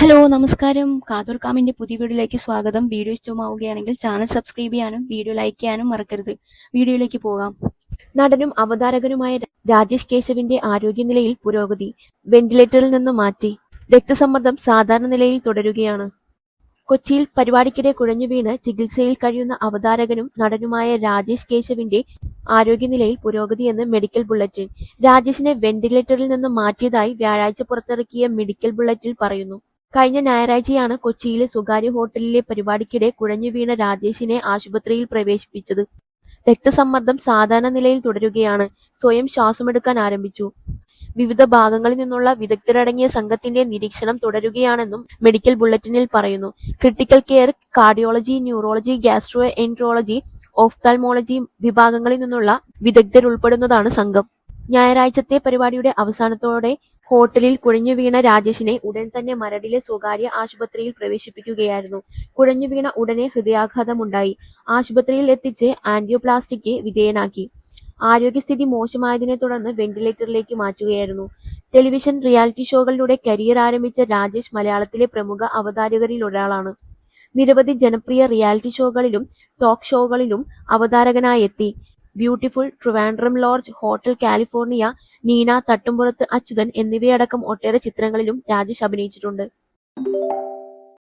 Hello നമസ്കാരം. കാതൂർ കാമിന്റെ പുതിയ വീഡിയോയിലേക്ക് സ്വാഗതം. വീഡിയോ ഇഷ്ടമാവുകയാണെങ്കിൽ ചാനൽ സബ്സ്ക്രൈബ് ചെയ്യാനും വീഡിയോ ലൈക്ക് ചെയ്യാനും മറക്കരുത്. വീഡിയോയിലേക്ക് പോകാം. നടനും അവതാരകനുമായ രാജേഷ് കേശവിന്റെ ആരോഗ്യനിലയിൽ പുരോഗതി വെന്റിലേറ്ററിൽ നിന്ന് മാറ്റി രക്തസമ്മർദ്ദം സാധാരണ നിലയിൽ തുടരുകയാണ്. കൊച്ചിയിൽ പരിപാടിക്കിടെ കുഴഞ്ഞു വീണ് ചികിത്സയിൽ കഴിയുന്ന അവതാരകനും നടനുമായ രാജേഷ് കേശവിന്റെ ആരോഗ്യനിലയിൽ പുരോഗതി പുരോഗതിയെന്ന് മെഡിക്കൽ ബുള്ളറ്റിൻ. രാജേഷിനെ വെന്റിലേറ്ററിൽ നിന്ന് മാറ്റിയതായി വ്യാഴാഴ്ച പുറത്തിറക്കിയ മെഡിക്കൽ ബുള്ളറ്റിൽ പറയുന്നു. കഴിഞ്ഞ ഞായറാഴ്ചയാണ് കൊച്ചിയിലെ സ്വകാര്യ ഹോട്ടലിലെ പരിപാടിക്കിടെ കുഴഞ്ഞു വീണ രാജേഷിനെ ആശുപത്രിയിൽ പ്രവേശിപ്പിച്ചത്. രക്തസമ്മർദ്ദം സാധാരണ നിലയിൽ തുടരുകയാണ്. സ്വയം ശ്വാസമെടുക്കാൻ ആരംഭിച്ചു. വിവിധ ഭാഗങ്ങളിൽ നിന്നുള്ള വിദഗ്ധരടങ്ങിയ സംഘത്തിന്റെ നിരീക്ഷണം തുടരുകയാണെന്നും മെഡിക്കൽ ബുള്ളറ്റിനിൽ പറയുന്നു. Critical care cardiology neurology gastroenterology ophthalmology വിഭാഗങ്ങളിൽ നിന്നുള്ള വിദഗ്ധരുൾപ്പെടുന്നതാണ് സംഘം. ഞായറാഴ്ചത്തെ പരിപാടിയുടെ അവസാനത്തോടെ ഹോട്ടലിൽ കുഴഞ്ഞു വീണ രാജേഷിനെ ഉടൻ തന്നെ മരടിലെ സ്വകാര്യ ആശുപത്രിയിൽ പ്രവേശിപ്പിക്കുകയായിരുന്നു. കുഴഞ്ഞു വീണ ഉടനെ ഹൃദയാഘാതമുണ്ടായി. ആശുപത്രിയിൽ എത്തിച്ച് ആന്റിയോപ്ലാസ്റ്റിക്ക് വിധേയനാക്കി. ആരോഗ്യസ്ഥിതി മോശമായതിനെ തുടർന്ന് വെന്റിലേറ്ററിലേക്ക് മാറ്റുകയായിരുന്നു. ടെലിവിഷൻ റിയാലിറ്റി ഷോകളിലൂടെ കരിയർ ആരംഭിച്ച രാജേഷ് മലയാളത്തിലെ പ്രമുഖ അവതാരകരിൽ ഒരാളാണ്. നിരവധി ജനപ്രിയ റിയാലിറ്റി ഷോകളിലും ടോക്ക് ഷോകളിലും അവതാരകനായി എത്തി beautiful Trivandrum lodge hotel California Neena Thattumpurath Achuthan എന്നിവയടക്കം ഒട്ടേറെ ചിത്രങ്ങളിലും രാജേഷ് അഭിനയിച്ചിട്ടുണ്ട്.